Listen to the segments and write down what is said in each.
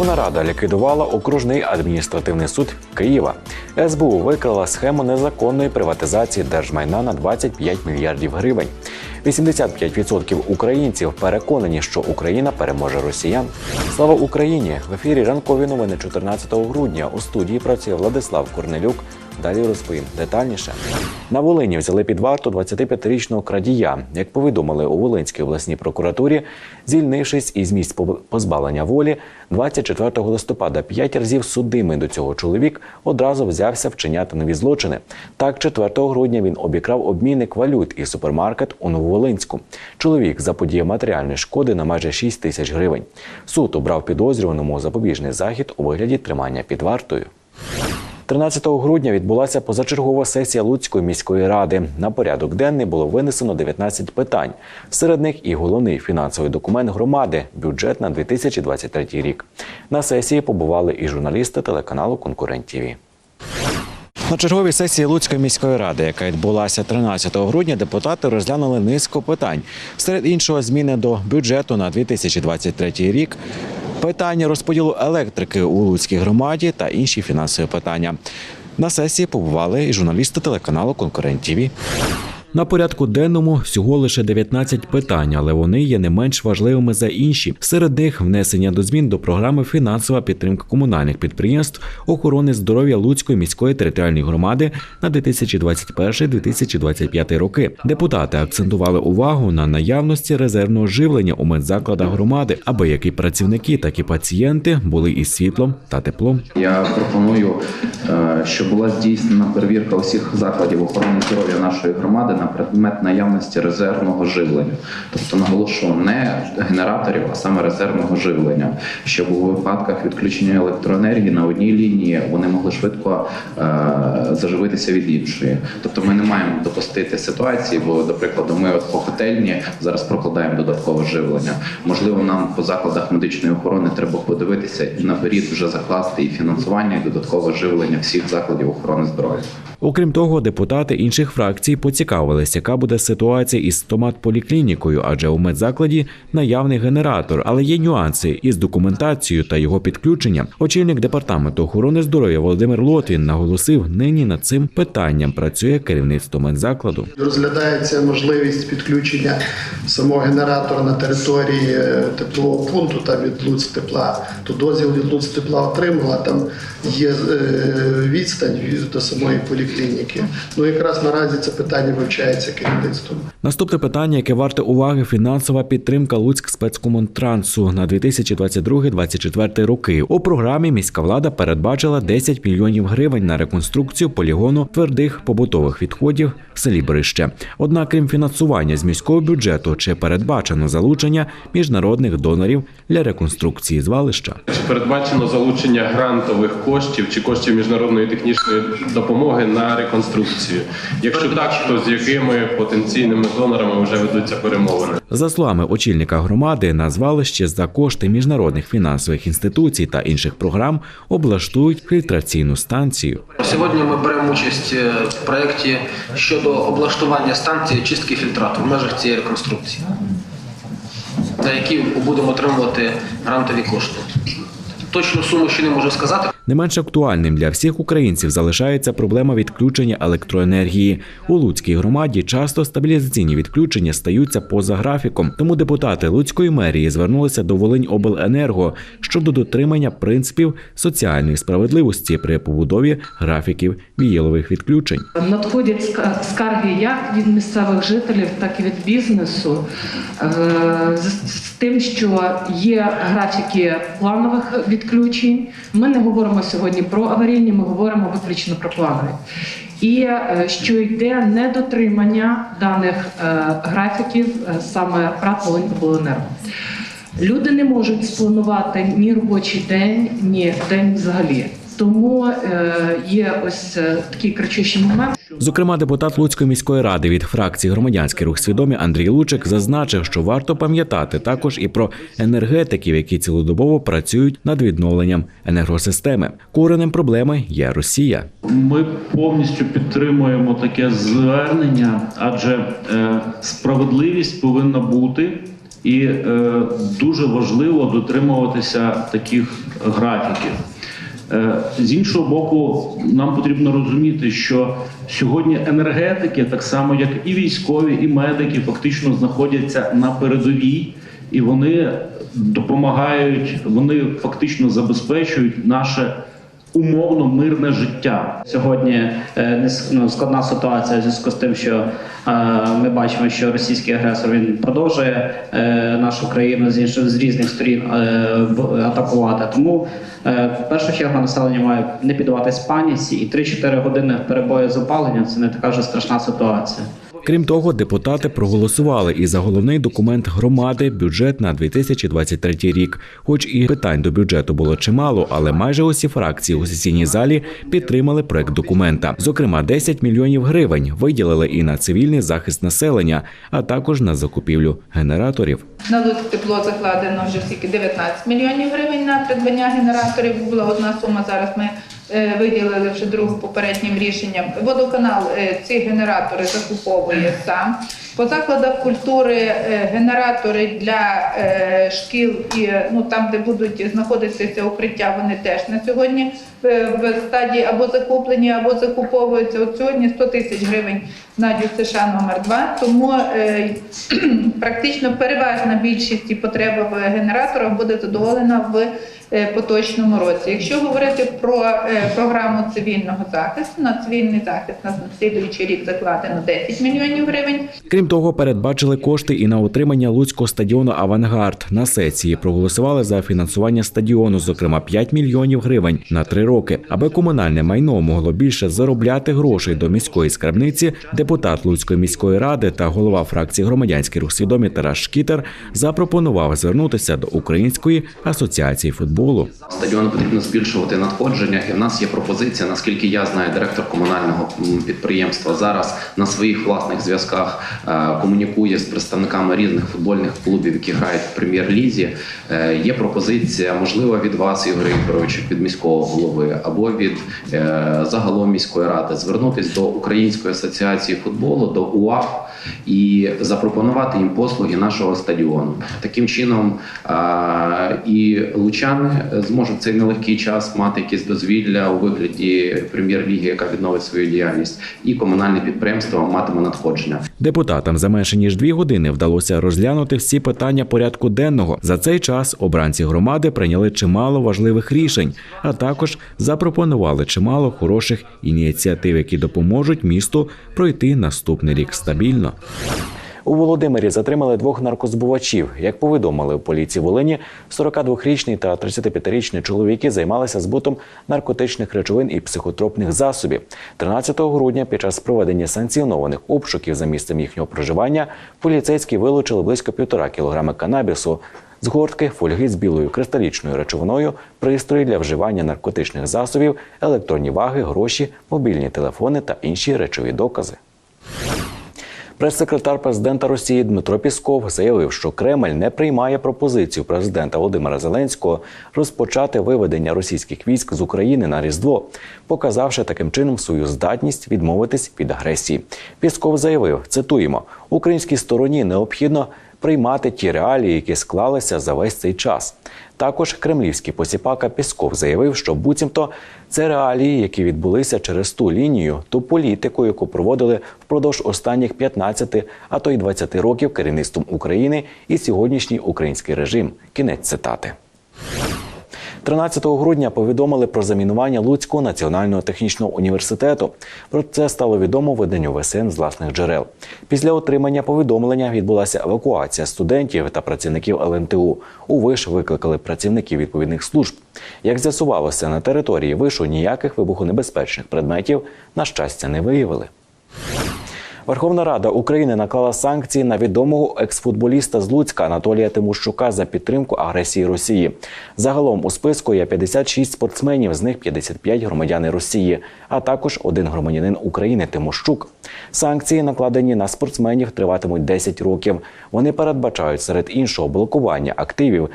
Верховна Рада ліквідувала окружний адміністративний суд Києва. СБУ викрила схему незаконної приватизації держмайна на 25 мільярдів гривень. 85% українців переконані, що Україна переможе росіян. Слава Україні! В ефірі ранкові новини 14 грудня. У студії працює Владислав Корнелюк. Далі розповім детальніше. На Волині взяли під варту 25-річного крадія. Як повідомили у Волинській обласній прокуратурі, звільнившись із місць позбавлення волі, 24 листопада п'ять разів судимий до цього чоловік одразу взявся вчиняти нові злочини. Так, 4 грудня він обікрав обмінник валют і супермаркет у Нововолинську. Чоловік заподіяв матеріальної шкоди на майже 6 тисяч гривень. Суд обрав підозрюваному запобіжний захід у вигляді тримання під вартою. 13 грудня відбулася позачергова сесія Луцької міської ради. На порядок денний було винесено 19 питань. Серед них і головний фінансовий документ громади бюджет на 2023 рік. На сесії побували і журналісти телеканалу Конкурент ТІВІ. На черговій сесії Луцької міської ради, яка відбулася 13 грудня, депутати розглянули низку питань. Серед іншого, зміни до бюджету на 2023 рік, питання розподілу електрики у Луцькій громаді та інші фінансові питання. На сесії побували і журналісти телеканалу Конкурент ТІВІ. На порядку денному всього лише 19 питань, але вони є не менш важливими за інші. Серед них внесення до змін до програми фінансова підтримка комунальних підприємств охорони здоров'я Луцької міської територіальної громади на 2021-2025 роки. Депутати акцентували увагу на наявності резервного живлення у медзакладах громади, аби як і працівники, так і пацієнти були із світлом та теплом. Я пропоную, е, щоб була здійснена перевірка усіх закладів охорони здоров'я нашої громади на предмет наявності резервного живлення. Тобто наголошую не генераторів, а саме резервного живлення, щоб у випадках відключення електроенергії на одній лінії вони могли швидко е, заживитися від іншої. Тобто ми не маємо допустити ситуації, бо, до прикладу, ми от по котельні зараз прокладаємо додаткове живлення. Можливо, нам по закладах медичної охорони треба подивитися і наперед вже закласти і фінансування, і додаткове живлення всіх закладів охорони здоров'я. Окрім того, депутати інших фракцій поцікавились, яка буде ситуація із стомат-поліклінікою, адже у медзакладі наявний генератор, але є нюанси із документацією та його підключенням. Очільник департаменту охорони здоров'я Володимир Лотвін наголосив, нині над цим питанням працює керівництво медзакладу. Розглядається можливість підключення самого генератора на території е, теплового пункту та від Луц тепла. То дозвіл від Луц тепла отримала, там є е, відстань до самої поліклініки. Ну якраз наразі це питання вивчається керівництвом. Наступне питання, яке варте уваги, фінансова підтримка Луцьк спецкомунтрансу на 2022-2024 роки. У програмі міська влада передбачила 10 мільйонів гривень на реконструкцію полігону твердих побутових відходів в селі Брище. Однак, крім фінансування з міського бюджету, чи передбачено залучення міжнародних донорів для реконструкції звалища? Чи передбачено залучення грантових коштів чи коштів міжнародної технічної допомоги на реконструкцію? Якщо так, то з якими потенційними донорами вже ведуться перемовини? За словами очільника громади, на звалище за кошти міжнародних фінансових інституцій та інших програм облаштують фільтраційну станцію. Сьогодні ми беремо участь е, в проєкті щодо облаштування станції чистки фільтрату в межах цієї реконструкції, на які будемо отримувати грантові кошти. Точну суму ще не можу сказати. Не менш актуальним для всіх українців залишається проблема відключення електроенергії. У Луцькій громаді часто стабілізаційні відключення стаються поза графіком. Тому депутати Луцької мерії звернулися до Волиньобленерго щодо дотримання принципів соціальної справедливості при побудові графіків вієлових відключень. Надходять скарги як від місцевих жителів, так і від бізнесу е, з, з тим, що є графіки планових відключень. Ми не говоримо сьогодні про аварійні, ми говоримо виключно про планові. І е, що йде недотримання даних е, графіків е, саме ПРАТ «Волиньобленерго». Люди не можуть спланувати ні робочий день, ні день взагалі. Тому е, є ось е, такий кричущий момент. Зокрема, депутат Луцької міської ради від фракції громадянський рух свідомі Андрій Лучик зазначив, що варто пам'ятати також і про енергетиків, які цілодобово працюють над відновленням енергосистеми. Коренем проблеми є Росія. Ми повністю підтримуємо таке звернення, адже е, справедливість повинна бути І е, дуже важливо дотримуватися таких графіків. Е, З іншого боку, нам потрібно розуміти, що сьогодні енергетики, так само як і військові, і медики, фактично знаходяться на передовій, і вони допомагають, вони фактично забезпечують наше умовно мирне життя. Сьогодні е, ну, складна ситуація в зв'язку з тим, що е, ми бачимо, що російський агресор він продовжує е, нашу країну з інших з різних сторін атакувати. Тому в першу чергу населення має не піддаватись паніці, і 3-4 години перебою з опаленням це не така вже страшна ситуація. Крім того, депутати проголосували і за головний документ громади бюджет на 2023 рік. Хоч і питань до бюджету було чимало, але майже усі фракції у сесійній залі підтримали проект документа. Зокрема, 10 мільйонів гривень виділили і на цивільний захист населення, а також на закупівлю генераторів. На тепло закладено вже тільки 19 мільйонів гривень на придбання генераторів. Була одна сума. Зараз ми виділили вже другу попереднім рішенням. Водоканал е, ці генератори закуповує сам. По закладах культури е, генератори для е, шкіл і е, ну там, де будуть знаходитися укриття, вони теж на сьогодні е, в стадії або закуплені, або закуповуються. От сьогодні 100 тисяч гривень на ДЮСШ номер 2 Тому е, практично переважна більшість і потреба в генераторах буде задоволена в е, поточному році. Якщо говорити про е, програму цивільного захисту, на цивільний захист на слідуючий рік закладено 10 мільйонів гривень. Крім того, передбачили кошти і на утримання луцького стадіону Авангард. На сесії проголосували за фінансування стадіону, зокрема 5 мільйонів гривень на три роки. Аби комунальне майно могло більше заробляти грошей до міської скарбниці. Депутат Луцької міської ради та голова фракції громадянський рух свідомі Тарас Шкітер запропонував звернутися до Української асоціації футболу. Стадіону потрібно збільшувати надходження, і в нас є пропозиція, наскільки я знаю, директор комунального підприємства зараз на своїх власних зв'язках е, комунікує з представниками різних футбольних клубів, які грають в прем'єр-лізі. Е, Є пропозиція, можливо, від вас, Ігор Ігорович, від міського голови, або від е, загалом міської ради, звернутися до Української асоціації футболу, до УАФ і запропонувати їм послуги нашого стадіону. Таким чином е, і лучани зможуть в цей нелегкий час мати якісь дозвілля у вигляді прем'єр-ліги, яка відновить свою діяльність, і комунальне підприємство матиме надходження. Депутатам за менше ніж дві години вдалося розглянути всі питання порядку денного. За цей час обранці громади прийняли чимало важливих рішень, а також запропонували чимало хороших ініціатив, які допоможуть місту пройти наступний рік стабільно. У Володимирі затримали двох наркозбувачів. Як повідомили в поліції Волині, 42-річний та 35-річний чоловіки займалися збутом наркотичних речовин і психотропних засобів. 13 грудня під час проведення санкціонованих обшуків за місцем їхнього проживання поліцейські вилучили близько півтора кілограми канабісу. Згортки, фольги з білою кристалічною речовиною, пристрої для вживання наркотичних засобів, електронні ваги, гроші, мобільні телефони та інші речові докази. Прес-секретар президента Росії Дмитро Пісков заявив, що Кремль не приймає пропозицію президента Володимира Зеленського розпочати виведення російських військ з України на Різдво, показавши таким чином свою здатність відмовитись від агресії. Пісков заявив: цитуємо: українській стороні необхідно приймати ті реалії, які склалися за весь цей час. Також кремлівський посіпака Пісков заявив, що буцімто це реалії, які відбулися через ту лінію, ту політику, яку проводили впродовж останніх 15, а то й 20 років керівництвом України і сьогоднішній український режим. Кінець цитати. 13 грудня повідомили про замінування Луцького національного технічного університету. Про це стало відомо виданню ВСН з власних джерел. Після отримання повідомлення відбулася евакуація студентів та працівників ЛНТУ. У виш викликали працівників відповідних служб. Як з'ясувалося, на території вишу ніяких вибухонебезпечних предметів на щастя не виявили. Верховна Рада України наклала санкції на відомого екс-футболіста з Луцька Анатолія Тимощука за підтримку агресії Росії. Загалом у списку є 56 спортсменів, з них 55 громадяни Росії, а також один громадянин України Тимощук. Санкції, накладені на спортсменів, триватимуть 10 років. Вони передбачають серед іншого блокування активів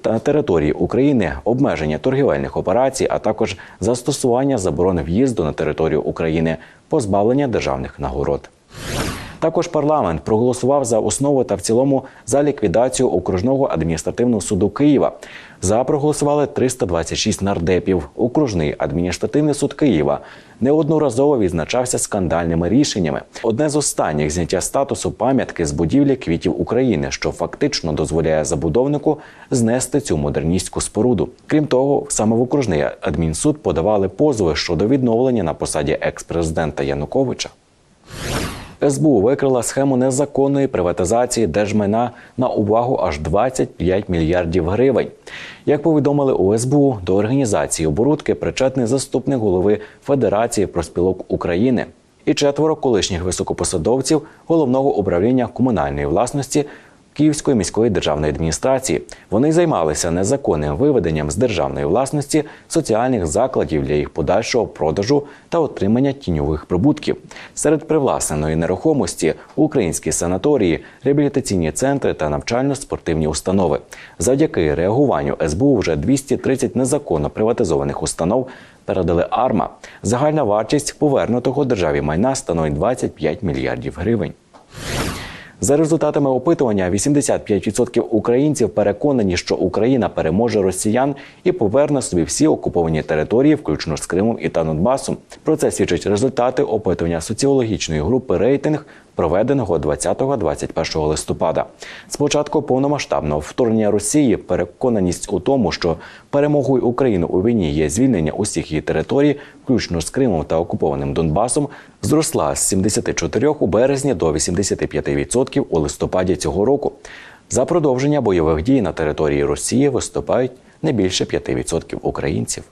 та території України обмеження торгівельних операцій, а також застосування заборони в'їзду на територію України, позбавлення державних нагород. Також парламент проголосував за основу та в цілому за ліквідацію окружного адміністративного суду Києва. За проголосували 326 нардепів. Окружний адміністративний суд Києва неодноразово відзначався скандальними рішеннями. Одне з останніх зняття статусу пам'ятки з будівлі квітів України, що фактично дозволяє забудовнику знести цю модерністську споруду. Крім того, саме в окружний адмінсуд подавали позови щодо відновлення на посаді екс-президента Януковича. СБУ викрила схему незаконної приватизації держмайна на увагу аж 25 мільярдів гривень. Як повідомили у СБУ, до організації оборудки причетний заступник голови Федерації проспілок України і четверо колишніх високопосадовців головного управління комунальної власності. Київської міської державної адміністрації вони займалися незаконним виведенням з державної власності соціальних закладів для їх подальшого продажу та отримання тіньових прибутків. Серед привласненої нерухомості українські санаторії, реабілітаційні центри та навчально-спортивні установи. Завдяки реагуванню СБУ вже 230 незаконно приватизованих установ передали АРМА. Загальна вартість повернутого державі майна становить 25 мільярдів гривень. За результатами опитування, 85% українців переконані, що Україна переможе росіян і поверне собі всі окуповані території, включно з Кримом і та Донбасом. Про це свідчать результати опитування соціологічної групи рейтинг, проведеного 20-21 листопада. З початку повномасштабного вторгнення Росії переконаність у тому, що перемогою України у війні є звільнення усіх її територій, включно з Кримом та окупованим Донбасом, зросла з 74 у березні до 85% у листопаді цього року. За продовження бойових дій на території Росії виступають не більше 5% українців.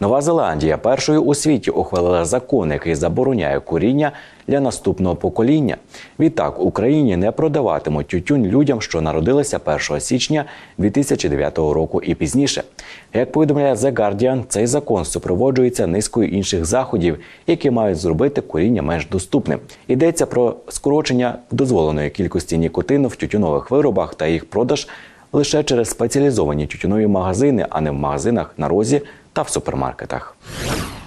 Нова Зеландія першою у світі ухвалила закон, який забороняє куріння для наступного покоління. Відтак Україні не продаватимуть тютюн людям, що народилися 1 січня 2009 року і пізніше. Як повідомляє The Guardian, цей закон супроводжується низкою інших заходів, які мають зробити куріння менш доступним. Йдеться про скорочення дозволеної кількості нікотину в тютюнових виробах та їх продаж лише через спеціалізовані тютюнові магазини, а не в магазинах на розі та в супермаркетах.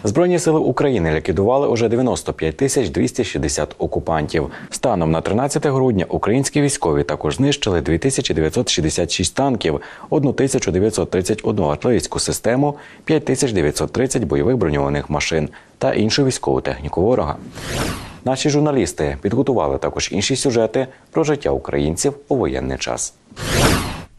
Збройні сили України ліквідували уже 95 тисяч 260 окупантів. Станом на 13 грудня українські військові також знищили 2966 танків, 1931 артилерійську систему, 5930 бойових броньованих машин та іншу військову техніку ворога. Наші журналісти підготували також інші сюжети про життя українців у воєнний час.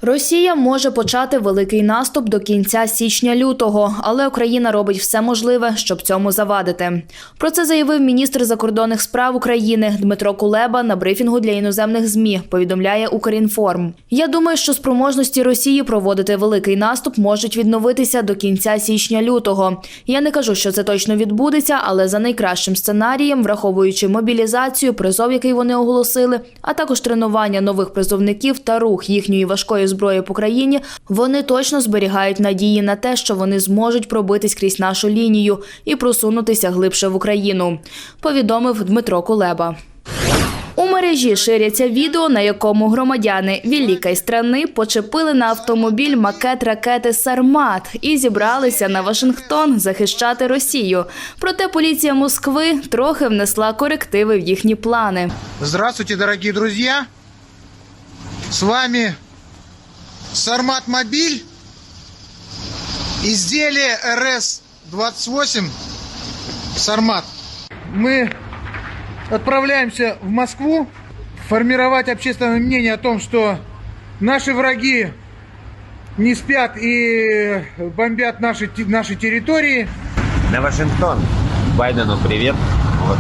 Росія може почати великий наступ до кінця січня-лютого, але Україна робить все можливе, щоб цьому завадити. Про це заявив міністр закордонних справ України Дмитро Кулеба на брифінгу для іноземних змі. Повідомляє Укрінформ. Я думаю, що спроможності Росії проводити великий наступ можуть відновитися до кінця січня-лютого. Я не кажу, що це точно відбудеться, але за найкращим сценарієм, враховуючи мобілізацію, призов, який вони оголосили, а також тренування нових призовників та рух їхньої важкої зброї по країні, вони точно зберігають надії на те, що вони зможуть пробитись крізь нашу лінію і просунутися глибше в Україну. Повідомив Дмитро Кулеба. У мережі ширяться відео, на якому громадяни Великої страни почепили на автомобіль макет ракети Сармат і зібралися на Вашингтон захищати Росію. Проте поліція Москви трохи внесла корективи в їхні плани. Здравствуйте, дорогие друзья! С вами Сармат Мобиль, изделие РС-28 Сармат. Мы отправляемся в Москву формировать общественное мнение о том, что наши враги не спят и бомбят наши, наши территории. На Вашингтон. Байдену привет. Вот.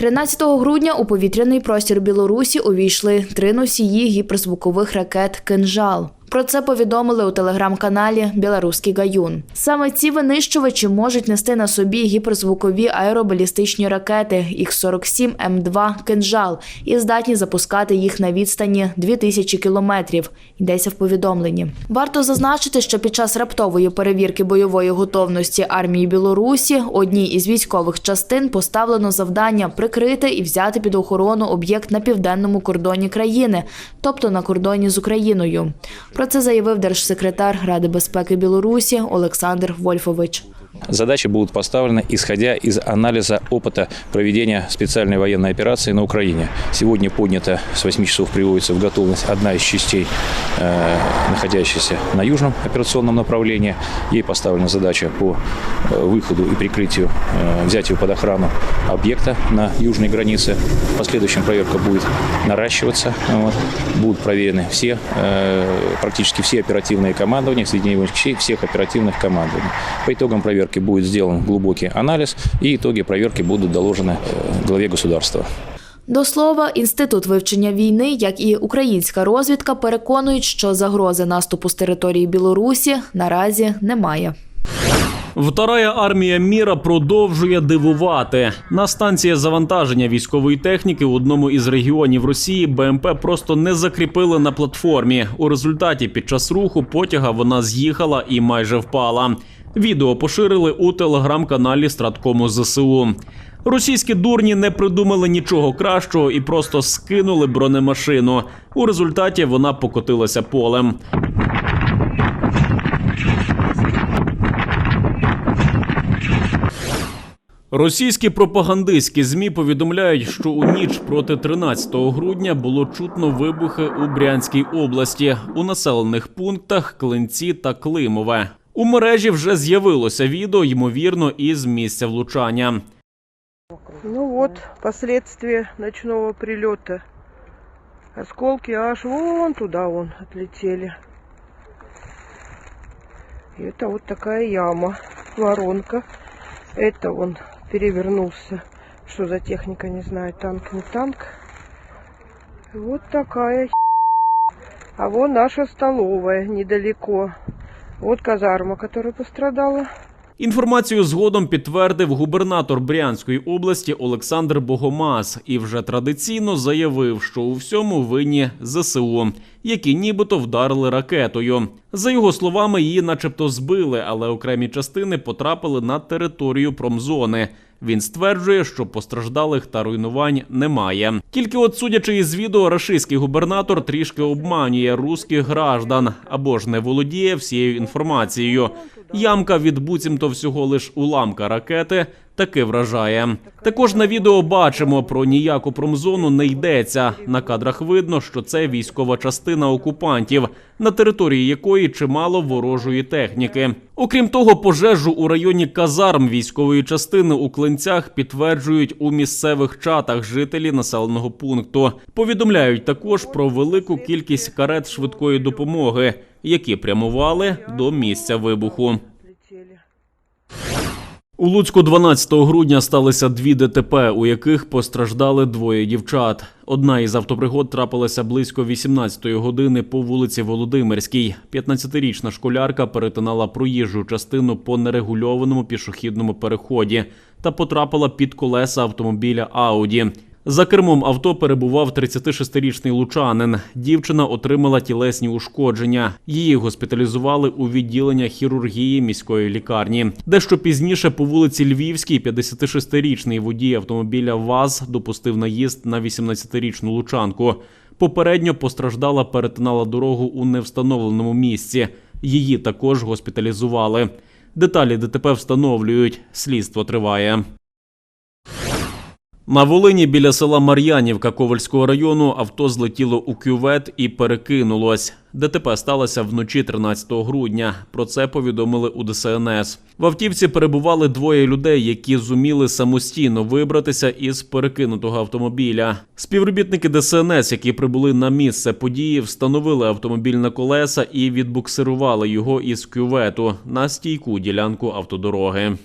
13 грудня у повітряний простір Білорусі увійшли три носії гіперзвукових ракет «Кинжал». Про це повідомили у телеграм-каналі Білоруський Гаюн. Саме ці винищувачі можуть нести на собі гіперзвукові аеробалістичні ракети Х-47 М2 «Кинжал» і здатні запускати їх на відстані 2000 кілометрів. Йдеться в повідомленні. Варто зазначити, що під час раптової перевірки бойової готовності армії Білорусі одній із військових частин поставлено завдання прикрити і взяти під охорону об'єкт на південному кордоні країни, тобто на кордоні з Україною. Про це заявив держсекретар Ради безпеки Білорусі Олександр Вольфович. Задачи будут поставлены, исходя из анализа опыта проведения специальной военной операции на Украине. Сегодня поднято с 8 часов приводится в готовность одна из частей, э, находящаяся на южном операционном направлении. Ей поставлена задача по э, выходу и прикрытию, э, взятию под охрану объекта на южной границе. В последующем проверка будет наращиваться. Вот. Будут проверены все, э, практически все оперативные командования, соединения всех оперативных командований. По итогам проверки будет сделан глубокий анализ, и итоги проверки будут доложены э, главе государства. До слова, інститут вивчення війни, як і українська розвідка, переконують, що загрози наступу з території Білорусі наразі немає. Вторая армія міра продовжує дивувати. На станції завантаження військової техніки в одному із регіонів Росії БМП просто не закріпили на платформі. У результаті під час руху потяга вона з'їхала і майже впала. Відео поширили у телеграм-каналі Страткому ЗСУ. Російські дурні не придумали нічого кращого і просто скинули бронемашину. У результаті вона покотилася полем. Російські пропагандистські змі повідомляють, що у ніч проти 13 грудня було чутно вибухи у Брянській області у населених пунктах Клинці та Климове. У мережі вже з'явилося відео, ймовірно, із місця влучання. Ну вот, последствия ночного прилета. Осколки аж вон туда вон отлетели. И это вот такая яма, воронка. Это он перевернулся. Что за техника, не знаю, танк, не танк. Вот такая А вон наша столовая недалеко. Вот казарма, яка пострадала. Інформацію згодом підтвердив губернатор Брянської області Олександр Богомаз і вже традиційно заявив, що у всьому винні ЗСУ, які нібито вдарили ракетою. За його словами, її, начебто, збили, але окремі частини потрапили на територію промзони. Він стверджує, що постраждалих та руйнувань немає. Тільки, от судячи із відео, рашистський губернатор трішки обманює русських граждан або ж не володіє всією інформацією. Ямка від буцімто всього лиш уламка ракети таки вражає. Також на відео бачимо про ніяку промзону не йдеться. На кадрах видно, що це військова частина окупантів, на території якої чимало ворожої техніки. Окрім того, пожежу у районі казарм військової частини у клинцях підтверджують у місцевих чатах жителі населеного пункту. Повідомляють також про велику кількість карет швидкої допомоги, які прямували до місця вибуху. У Луцьку 12 грудня сталися дві ДТП, у яких постраждали двоє дівчат. Одна із автопригод трапилася близько 18-ї години по вулиці Володимирській. 15-річна школярка перетинала проїжджу частину по нерегульованому пішохідному переході та потрапила під колеса автомобіля Ауді. За кермом авто перебував 36-річний лучанин. Дівчина отримала тілесні ушкодження. Її госпіталізували у відділення хірургії міської лікарні. Дещо пізніше по вулиці Львівській 56-річний водій автомобіля ВАЗ допустив наїзд на 18-річну лучанку. Попередньо постраждала, перетинала дорогу у невстановленому місці. Її також госпіталізували. Деталі ДТП встановлюють. Слідство триває. На Волині біля села Мар'янівка Ковальського району авто злетіло у кювет і перекинулось. ДТП сталося вночі 13 грудня. Про це повідомили у ДСНС. В автівці перебували двоє людей, які зуміли самостійно вибратися із перекинутого автомобіля. Співробітники ДСНС, які прибули на місце події, встановили автомобіль на колеса і відбуксирували його із кювету на стійку ділянку автодороги.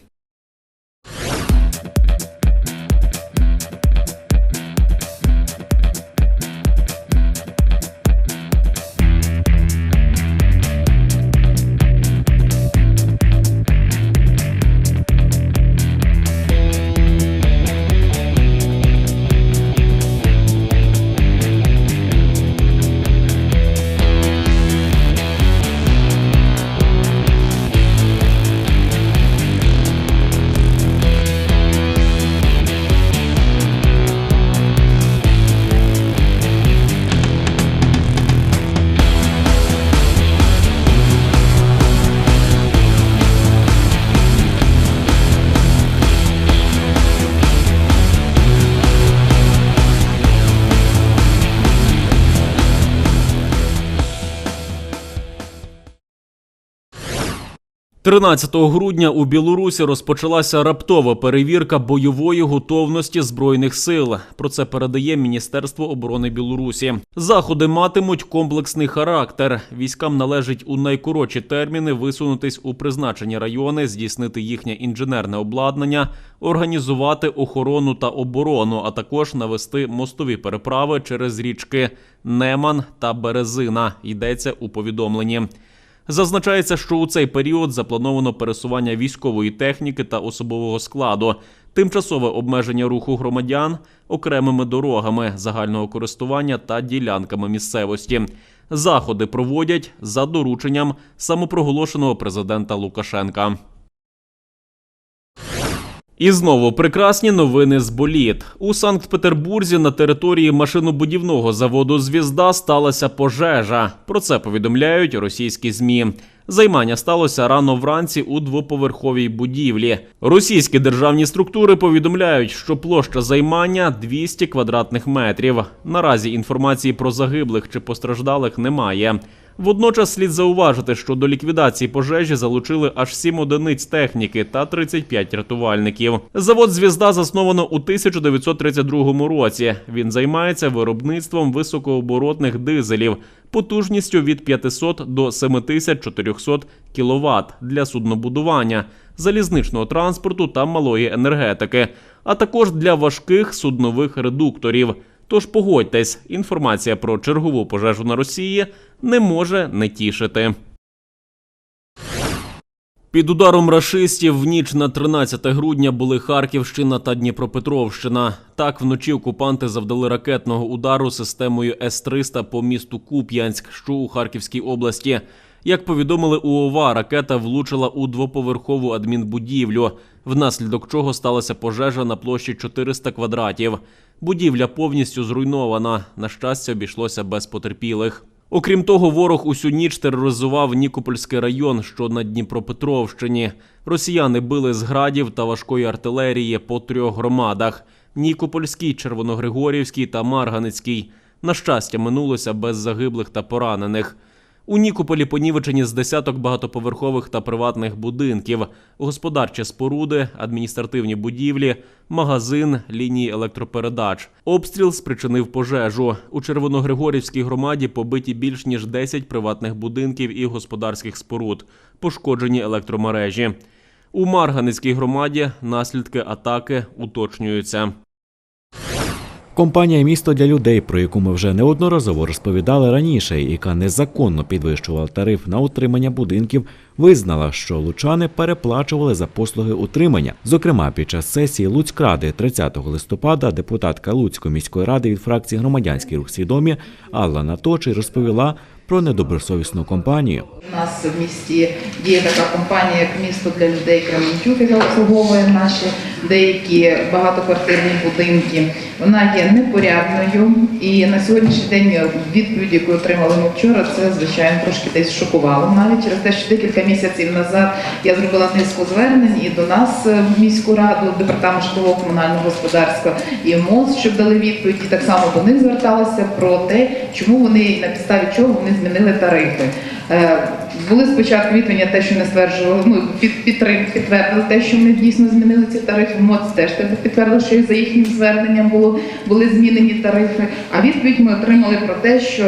13 грудня у Білорусі розпочалася раптова перевірка бойової готовності збройних сил. Про це передає Міністерство оборони Білорусі. Заходи матимуть комплексний характер. Військам належить у найкоротші терміни висунутись у призначені райони, здійснити їхнє інженерне обладнання, організувати охорону та оборону, а також навести мостові переправи через річки Неман та Березина. Йдеться у повідомленні. Зазначається, що у цей період заплановано пересування військової техніки та особового складу, тимчасове обмеження руху громадян окремими дорогами загального користування та ділянками місцевості. Заходи проводять за дорученням самопроголошеного президента Лукашенка. І знову прекрасні новини з боліт. У Санкт-Петербурзі на території машинобудівного заводу Звізда сталася пожежа. Про це повідомляють російські змі. Займання сталося рано вранці у двоповерховій будівлі. Російські державні структури повідомляють, що площа займання 200 квадратних метрів. Наразі інформації про загиблих чи постраждалих немає. Водночас слід зауважити, що до ліквідації пожежі залучили аж 7 одиниць техніки та 35 рятувальників. Завод Звізда засновано у 1932 році. Він займається виробництвом високооборотних дизелів потужністю від 500 до 7400 кВт для суднобудування, залізничного транспорту та малої енергетики, а також для важких суднових редукторів. Тож погодьтесь, інформація про чергову пожежу на Росії не може не тішити. Під ударом рашистів в ніч на 13 грудня були Харківщина та Дніпропетровщина. Так вночі окупанти завдали ракетного удару системою С-300 по місту Куп'янськ, що у Харківській області. Як повідомили у ОВА, ракета влучила у двоповерхову адмінбудівлю, внаслідок чого сталася пожежа на площі 400 квадратів. Будівля повністю зруйнована. На щастя, обійшлося без потерпілих. Окрім того, ворог усю ніч тероризував Нікопольський район, що на Дніпропетровщині. Росіяни били з градів та важкої артилерії по трьох громадах: Нікопольський, Червоногригорівський та Марганецькій. На щастя, минулося без загиблих та поранених. У Нікополі понівечені з десяток багатоповерхових та приватних будинків, господарчі споруди, адміністративні будівлі, магазин, лінії електропередач. Обстріл спричинив пожежу. У Червоногригорівській громаді побиті більш ніж 10 приватних будинків і господарських споруд, пошкоджені електромережі. У Марганицькій громаді наслідки атаки уточнюються. Компанія Місто для людей, про яку ми вже неодноразово розповідали раніше, яка незаконно підвищувала тариф на утримання будинків, визнала, що лучани переплачували за послуги утримання. Зокрема, під час сесії Луцькради 30 листопада депутатка Луцької міської ради від фракції Громадянський рух свідомі Алла Наточий розповіла про недобросовісну компанію. У нас в місті є така компанія, як місто для людей Кременчук, яка обслуговує наші деякі багатоквартирні будинки. Вона є непорядною і на сьогоднішній день відповідь, яку отримали ми вчора, це звичайно трошки десь шокувало навіть через те, що декілька місяців назад я зробила низку звернень і до нас е, в міську раду, департамент житлового комунального господарства і МОЗ, щоб дали відповідь, і так само до них зверталася про те, чому вони на підставі чого вони змінили тарифи. Е, Були спочатку відповіді те, що не стверджували, ну підтвердили те, що вони дійсно змінили ці тарифи. МОЦ теж тебе підтвердив, що за їхнім зверненням було були змінені тарифи. А відповідь ми отримали про те, що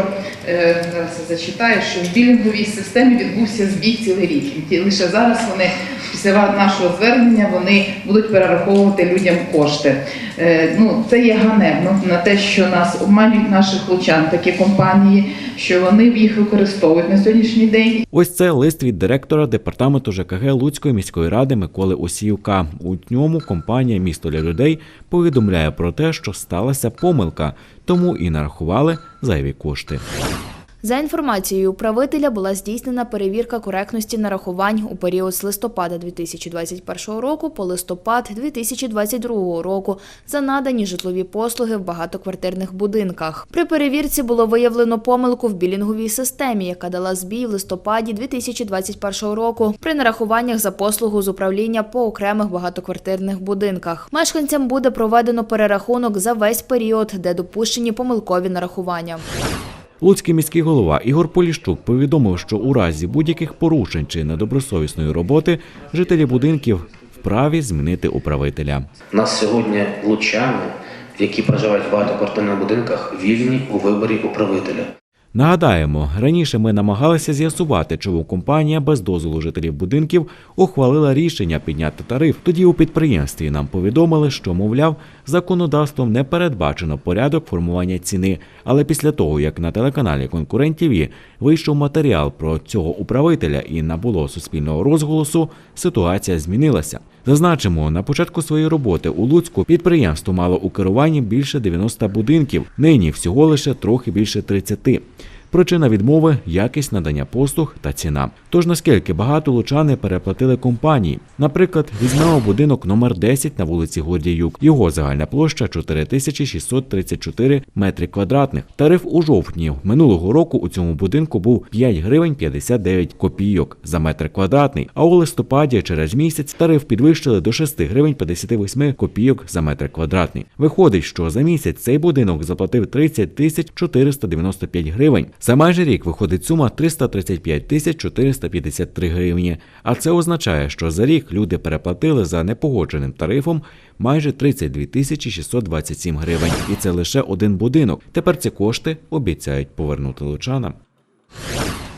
е, зараз зачитаю, що в білінговій системі відбувся збій цілий рік. І лише зараз вони після нашого звернення вони будуть перераховувати людям кошти. Е, ну це є ганебно на те, що нас обманюють наших лучан, такі компанії, що вони їх використовують на сьогоднішній день. Ось це лист від директора департаменту ЖКГ Луцької міської ради Миколи Осіюка. У ньому компанія Місто для людей повідомляє про те, що сталася помилка, тому і нарахували зайві кошти. За інформацією управителя була здійснена перевірка коректності нарахувань у період з листопада 2021 року по листопад 2022 року за надані житлові послуги в багатоквартирних будинках. При перевірці було виявлено помилку в білінговій системі, яка дала збій в листопаді 2021 року при нарахуваннях за послугу з управління по окремих багатоквартирних будинках. Мешканцям буде проведено перерахунок за весь період, де допущені помилкові нарахування. Луцький міський голова Ігор Поліщук повідомив, що у разі будь-яких порушень чи недобросовісної роботи жителі будинків вправі змінити управителя. Нас сьогодні лучани, які проживають в багатоквартирних будинках, вільні у виборі управителя. Нагадаємо, раніше ми намагалися з'ясувати, чому компанія без дозволу жителів будинків ухвалила рішення підняти тариф. Тоді у підприємстві нам повідомили, що, мовляв, законодавством не передбачено порядок формування ціни. Але після того, як на телеканалі конкурентів вийшов матеріал про цього управителя і набуло суспільного розголосу, ситуація змінилася. Зазначимо, на початку своєї роботи у Луцьку підприємство мало у керуванні більше 90 будинків, нині всього лише трохи більше 30. Причина відмови якість надання послуг та ціна. Тож наскільки багато лучани переплатили компанії. Наприклад, візьмемо будинок номер 10 на вулиці Гордіюк. Його загальна площа 4634 метри квадратних. Тариф у жовтні минулого року у цьому будинку був 5 гривень 59 копійок за метр квадратний. А у листопаді через місяць тариф підвищили до 6 гривень 58 копійок за метр квадратний. Виходить, що за місяць цей будинок заплатив 30 тисяч 495 гривень. За майже рік виходить сума 335 тисяч 453 гривні. А це означає, що за рік люди переплатили за непогодженим тарифом майже 32 тисячі 627 гривень. І це лише один будинок. Тепер ці кошти обіцяють повернути лучанам.